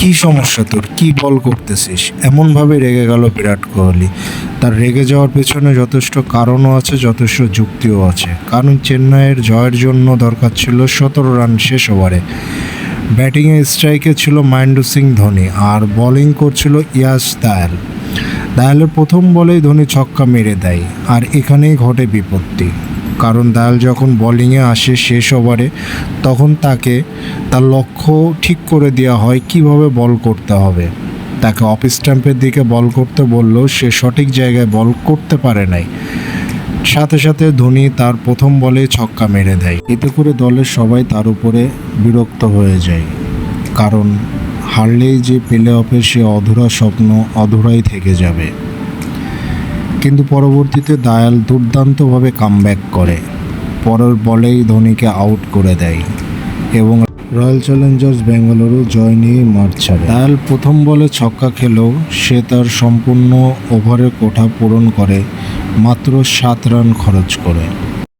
কি সমস্যা তোর? কি বল করতেছিস? এমনভাবে রেগে গেল বিরাট কোহলি। তার রেগে যাওয়ার পেছনে যথেষ্ট কারণও আছে, যথেষ্ট যুক্তিও আছে। কারণ চেন্নাইয়ের জয়ের জন্য দরকার ছিল সতেরো রান শেষ ওভারে। ব্যাটিংয়ে স্ট্রাইকে ছিল মহেন্দ্র সিং ধোনি আর বোলিং করছিল ইয়াস দায়াল। দায়ালের প্রথম বলেই ধোনি ছক্কা মেরে দেয় আর এখানেই ঘটে বিপত্তি। কারণ দায়াল যখন বলিংয়ে আসে শেষ ওভারে তখন তাকে তার লক্ষ্য ঠিক করে দেওয়া হয় কীভাবে বল করতে হবে। তাকে অফ স্ট্যাম্পের দিকে বল করতে বললেও সে সঠিক জায়গায় বল করতে পারে নাই। সাথে সাথে ধোনি তার প্রথম বলে ছক্কা মেরে দেয়। এতে করে দলের সবাই তার উপরে বিরক্ত হয়ে যায়। কারণ হারলেই যে প্লে অফে সে অধুরা স্বপ্ন অধুরাই থেকে যাবে। কিন্তু পরবর্তীতে দায়াল দুর্দান্তভাবে কামব্যাক করে। পরের বলেই ধোনিকে আউট করে দেয় এবং রয়্যাল চ্যালেঞ্জার্স বেঙ্গালুরু জয় নিয়ে মাঠ ছাড়ে। দায়াল প্রথম বলে ছক্কা খেলেও সে তার সম্পূর্ণ ওভারের কোঠা পূরণ করে, মাত্র সাত রান খরচ করে।